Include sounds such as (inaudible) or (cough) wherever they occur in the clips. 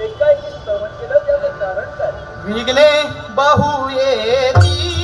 एकाएकी स्तवन केलं त्याचं कारण काय? विघ्ने बाहू येती.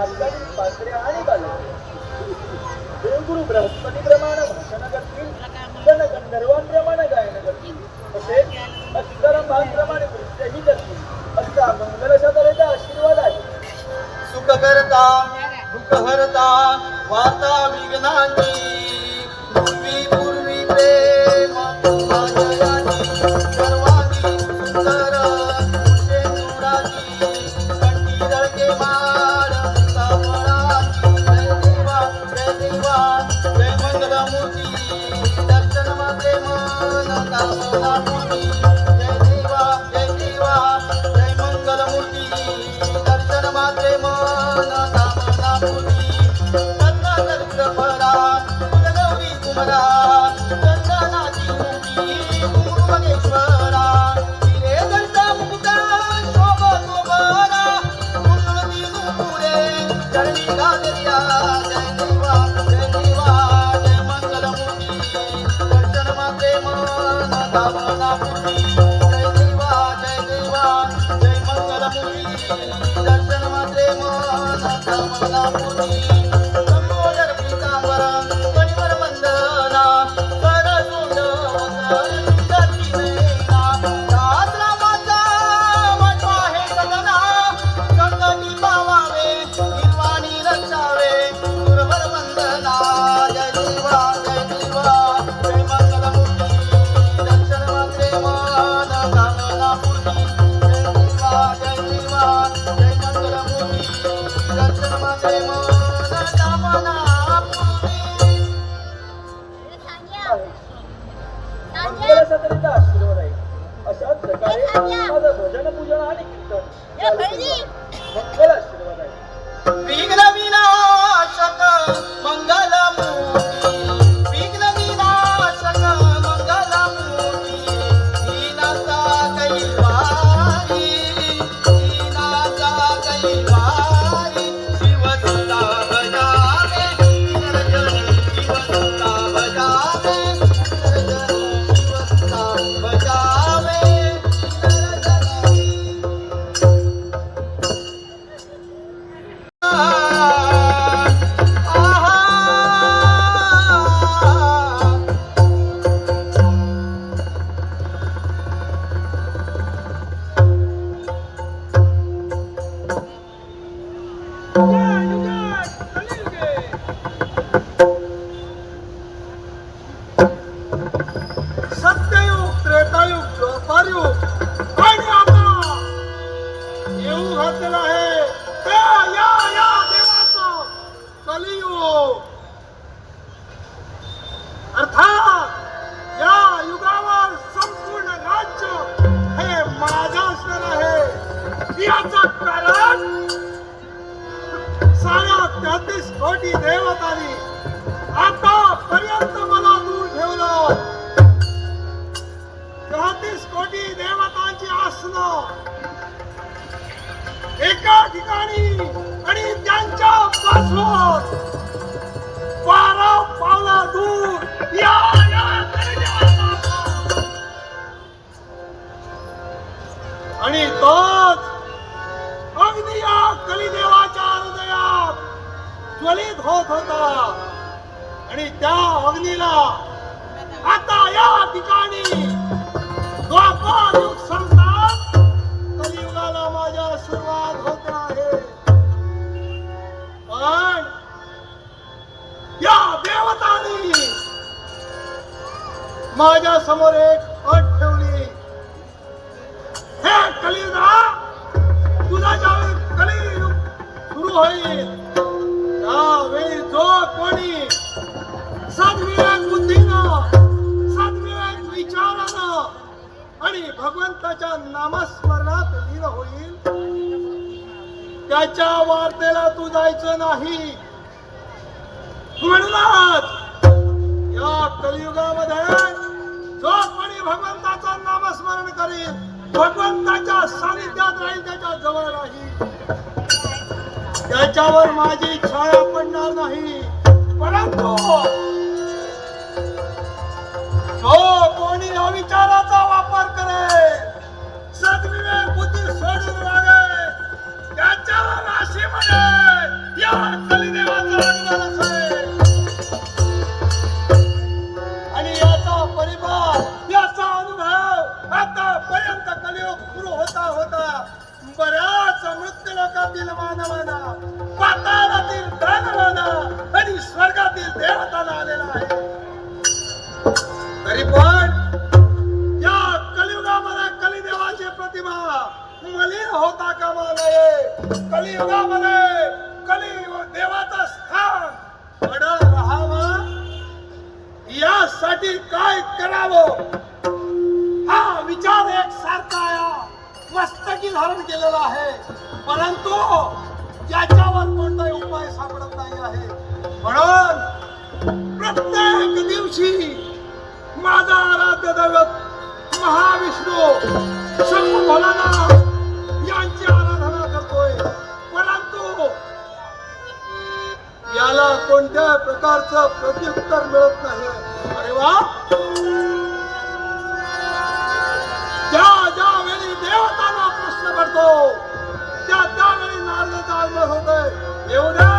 आजकाल पांढऱ्या आणि बाला देवगुरु बृहस्पती आणि त्या अग्नीला आता नामस्मरण करील भगवंताच्या सानिध्यात राहील त्याच्याजवळ राहील. त्याच्यावर माझी छाया पडणार नाही. परंतु जो कोणी अविचाराचा वापर करे सद्विवेक बुद्धी सोडून वागे त्याच्यावर राशीमध्ये या कलिदेवाचा अंगार असेल कलियुग होता होता बऱ्याच मृत्यू लोकातील मानवाना पाताळातील दानवाना आणि स्वर्गातील देवताला आलेला आहे. तरी पण या कलियुगामध्ये कलिदेवाची प्रतिमा मलिन होता कामा नये. कलियुगामध्ये कली देवाचा स्थान अडळ राहावा. यासाठी काय करावं? हा विचार एक सारखा या मस्तकी धारण केलेला आहे. परंतु त्याच्यावर कोणताही उपाय सापडत नाही आहे. म्हणून प्रत्येक दिवशी माझा आराध्य दैवत महाविष्णू शंभू भोलानाथ यांची आराधना करतोय. परंतु याला कोणत्या प्रकारचं प्रत्युत्तर मिळत नाही. अरे वा! प्रश्न त्या त्यावेळी नारदाचा आगमन होतोय. एवढ्या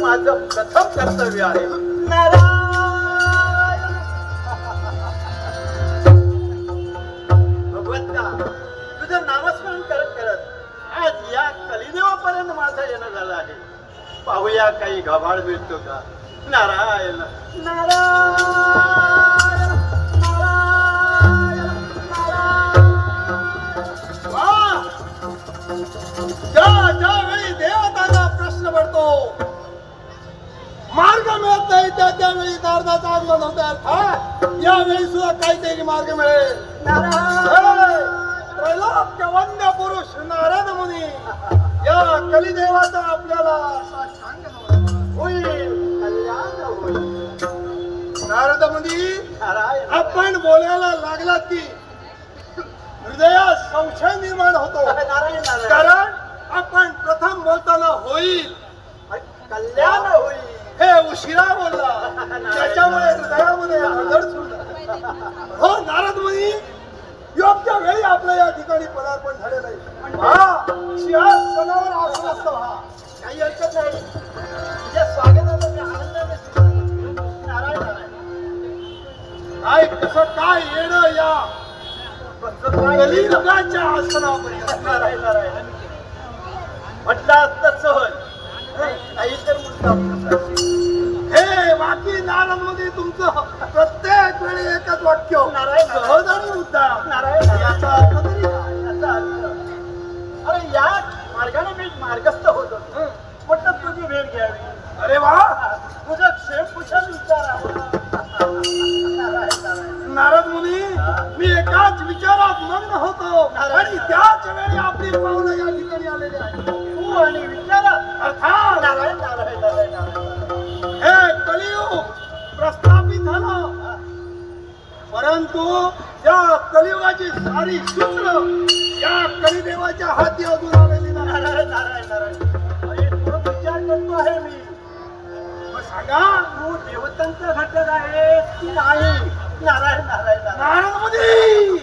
माझं प्रथम कर्तव्य आहे. भगवंता तुझं नामस्मरण करत करत आज या कलिदेवापर्यंत माझं येणं झालं आहे. पाहूया काही गभाळ मिळतो का? नारायण! नारायण! नारायण! नारायण! वा! ज्या ज्यावेळी देवताचा प्रश्न पडतो मार्ग मिळत नाही त्या त्यावेळी नारदाचं आगमन होत अर्थात. यावेळी सुद्धा काहीतरी मार्ग मिळेल! त्रैलोक्य वंद्य पुरुष नारद मुनी या कलिदेवाचा आपल्याला. होईल. नारद मुनी नारायण! आपण बोलायला लागलात की हृदयात संशय निर्माण होतो. नारायण नारायण! कारण आपण प्रथम बोलताना होईल. कल्याण होईल. हे उशिरा बोलला. त्याच्यामुळे हृदयामध्ये झाली. हो नारद मुनी योग्य वेळी आपल्या या ठिकाणी पदार्पण झालेलं आहे. हा सिंहासनावर आसन असतो हा. काही हरकत नाही. तुझ्या स्वागताला मी आनंदाने. नारायण नारायण. काय कसं काय येणं या? कलियुगाच्या आसनापर्यंत नारायण नारायण. म्हटलं असतं सहज. हे बाकी नारदमध्ये तुमचं प्रत्येक वेळी एकच वाक्य नारायण. सहज आणि उद्दाम नारायण याचा अर्थ तरी काय? याचा अर्थ अरे या मार्गाने मी मार्गस्थ होत म्हटलं तुझी भेट घ्यावी अरे वा तुझं क्षेम कुशल नारायण. नारायण. नारद मुनी मी एकाच विचारात मग्न होतो आणि त्याच वेळी आपली पावलं या ठिकाणी आलेली आहे. तू आणि विचारा. परंतु या कलियुगाची सारी सूत्र या कलिदेवाच्या हाती अजून आलेली नारायण नारायण नारायण. विचार करतो आहे मी. सांगा तू देवतांचा घटक आहे की नाही? नारायण नारायण नारायण. नारदमध्ये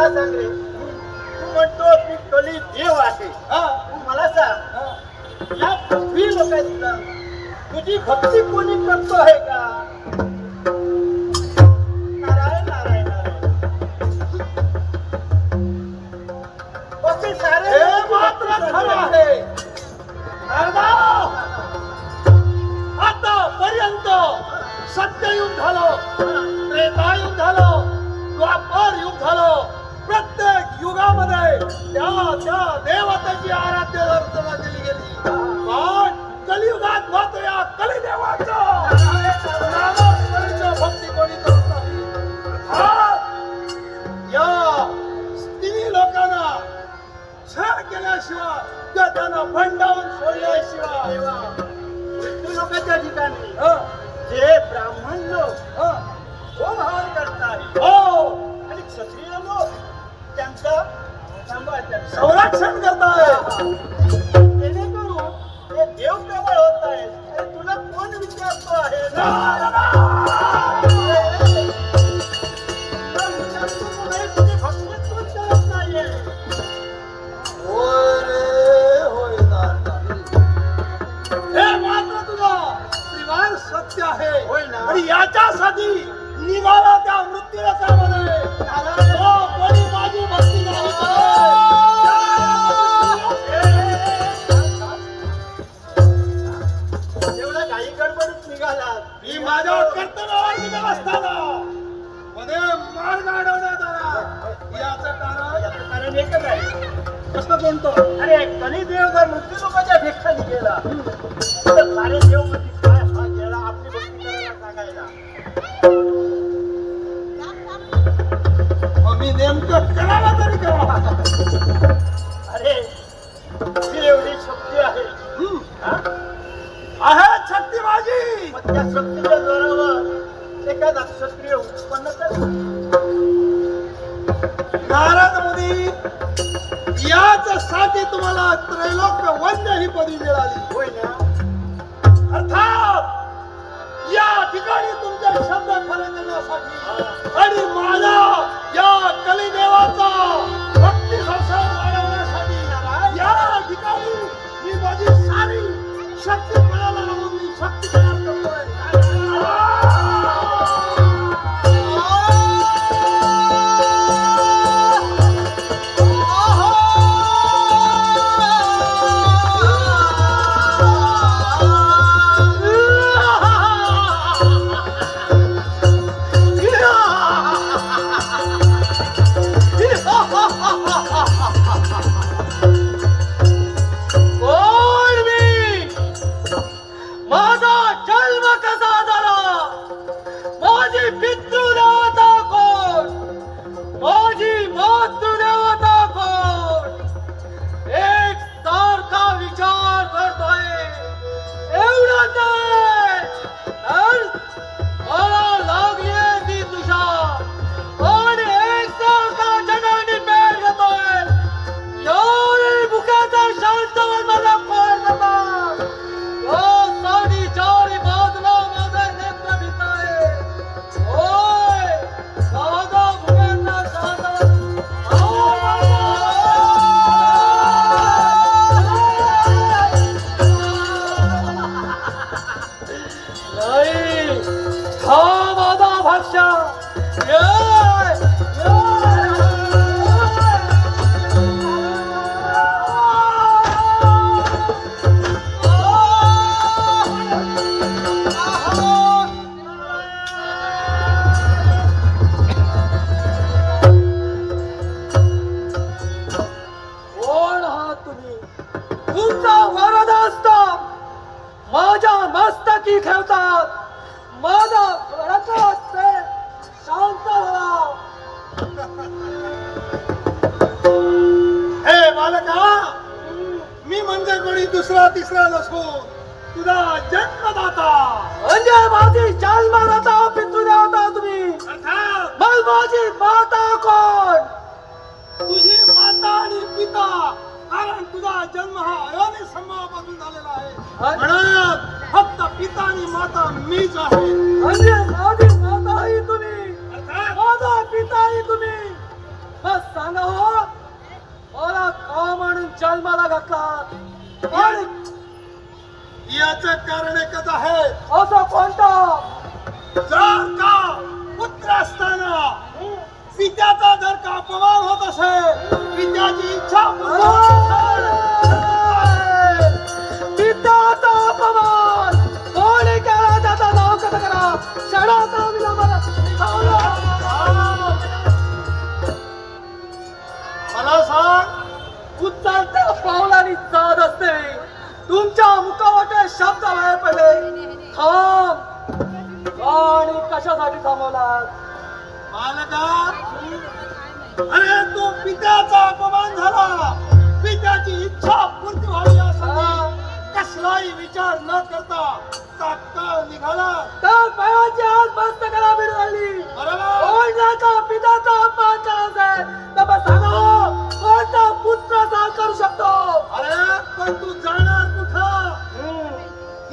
मला सांग रे. तू म्हणतो की कली देव आहे. हा, तू मला सांग. हा. या पृथ्वी लोकांना तुझी भक्ती कोणी करतो आहे का? नारायण नारायण नारायण. बाकी सारे मात्र खरं आहे. आतापर्यंत सत्ययुग झालं त्रेतायुग झालं द्वापर युग झालं. युगामध्ये त्या त्या देवतेची आराध्य अर्चना केली गेली. पण कलियुगात मात्र या कलिदेवाचं भक्ती कोणी करत नाही. अर्थात या स्त्री लोकांना छळ केल्याशिवाय त्यांना भंडावून सोडल्याशिवाय लोकांच्या ठिकाणी हं, जे ब्राह्मण लोक हं, हवन करतात. हो. आणि क्षत्रिय लोक त्यांचा संरक्षण करताय. जेणेकरून ते देव प्रबळ होत आहेत अरे तुला कोण विचारतो आहे? मी नेमकं करावं तरी करावं अरे ही एवढी शक्ती आहे. हा? आहे शक्ती माझी. मग त्या शक्तीच्या जोरावर एखादा क्षत्रिय उत्पन्न कर. नारद मुनी याच साठी तुम्हाला त्रैलोक्य वंद्य ही पदवी मिळाली. होय ना? अर्थात या ठिकाणी तुमचे शब्द खरे करण्यासाठी आणि माझा या कलिदेवाचा भक्ती संसार वाढवण्यासाठी या ठिकाणी मी माझी सारी शक्ती पणाला लावून मी शक्ती तुम्ही तुमचा वरद असता माझ्या मस्तकी ठेवतात. माझा रथात ते शांत हे बालका मी म्हणजे कोणी दुसरा तिसरा नसून तुझा जन्मदाता. म्हणजे माझी जन्मदाता पितृ होता तुम्ही. मग माझी माता कोण? तुझी माता आणि पिता कारण तुझा जन्म हा अयोनी समूहापासून झालेला आहे. म्हणून फक्त पिता आणि माता मीच आहे. माझी तुम्ही. माझा पिताही तुम्ही. बस सांगा हो. मला का म्हणून जन्माला घातलात आणि याचं कारण एकच आहे. असं कोणतं? जर का पुत्र असताना पित्याचा जर का अपमान होत असेल पित्याची इच्छा पूर्ण अपमान. कोणी केला त्याचा नाव कसं करा क्षणाचा विलंबाला मला सांग उच्चारत्या पावलानी जात असते. तुमच्या मुखावाटे शब्द बाहेर पडले थांब. आणि कशासाठी थांबवलात? बालका अरे तो पित्याचा अपमान झाला. पित्याची इच्छा पूर्ती व्हावी यासाठी. कसलाही विचार न करता तात्काळ निघाला. तर पायाची आज मस्त करा भिड झाली बरोबर. कोणाचा पिताचा अपमान करायचा आहे. तर मग सांगा हो, कोणता पुत्र सहन करू शकतो? अरे पण तू जाणार कुठं?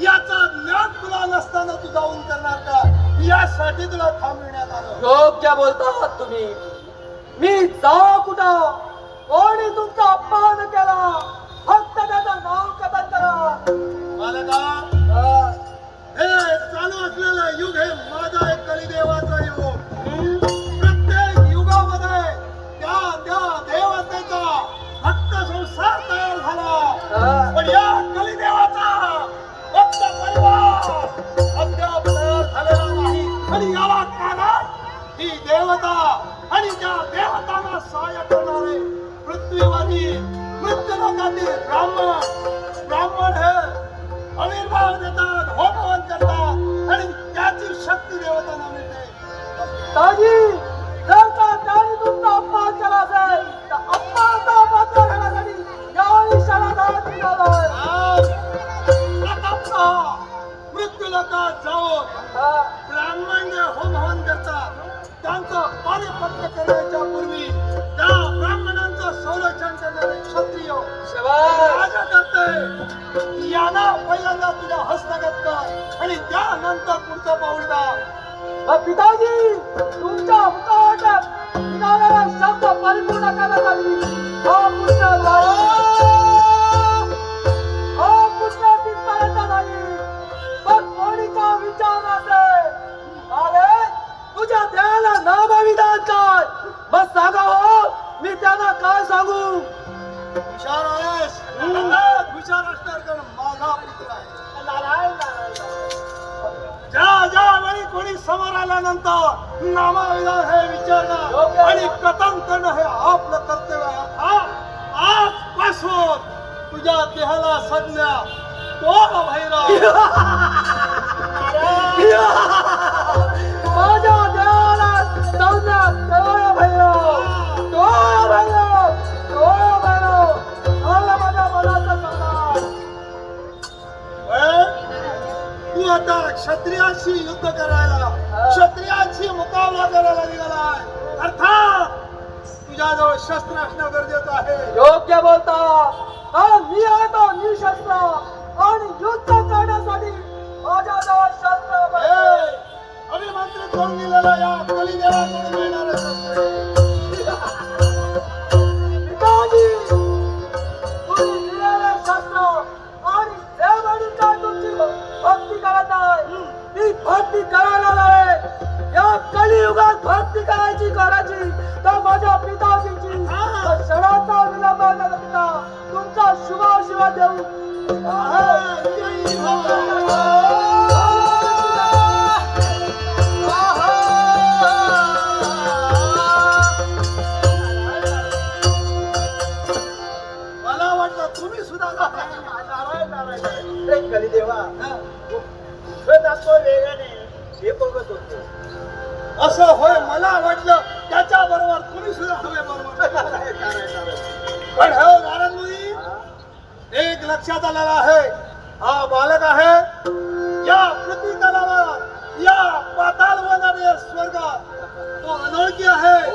याचा ज्ञान तुला नसताना तू जाऊन करणार का? यासाठी तुला थांबविण्यात आलं. योग्य बोलतात तुम्ही. मी जा कुठं? कोणी तुमचा अपमान केला? फक्त त्याचं नाव कथन करा. बालका अं, हे चालू असलेलं युग हे माझा एक कलिदेवाचं युग. प्रत्येक युगामध्ये त्या त्या देवतेचा भक्त संसार तयार झाला. पण या कलिदेवाचा भक्त आणि याला कारण ही देवता आणि त्या देवतांना सहाय्य करणारे पृथ्वीवरील मृत्यू लोकातील ब्राह्मण. ब्राह्मण हे आविर्भाव देतात होम हवन करतात आणि त्याची शक्ती देवतांना मिळते. ताजी जर का त्याने तुमचा अपमान केला असेल. तर अपमानाचा पात्र घेण्यासाठी यावेळी शरणागत निघालोय आज प्रतापचा मृत्यू लोकात जाऊन हा, ब्राह्मण जे होम हवन करतात त्यांचं पारिपत्य करण्याच्या पूर्वी त्या ब्राह्मणांचं संरक्षण करणारे क्षत्रिय. राजा करते यांना पहिल्यांदा तुझ्या हस्तगत कर आणि त्यानंतर पुढचं पाऊल टाक पिताजी तुमच्या निघालेला शब्द परिपूर्ण हा पुत्र जाईल हा तिथपर्यंत नाही. विचार असेल अरे तुझ्या देहाला नामविधान काय मग सांगा हो. मी त्यांना काय सांगू? हुशार आहेस. अंगात हुशार असणार कारण माझा पुत्र आहे. नारायण नारायण ज्या ज्या वेळी कोणी समोर आल्यानंतर नामाविधान हे विचारणं. आणि कथन करणं हे आपलं कर्तव्य आहे. आजपासून तुझ्या देहाला सज्ञा तो भैरव (laughs) (laughs) भक्ती करायची करायची. तर माझ्या पिताजीची क्षणाचा विलंब न करता तुमचा शुभ शिव देऊ जातो वेगाने. हे बघत होतो. असं होय मला वाटलं त्याच्या बरोबर तुम्ही सुद्धा हवे बरोबर. पण हो नारायण एक लक्षात आलेला आहे. हा बालक आहे. या पृथ्वी तलावर या पाताळ वनाने स्वर्गात तो अनोळखी आहे.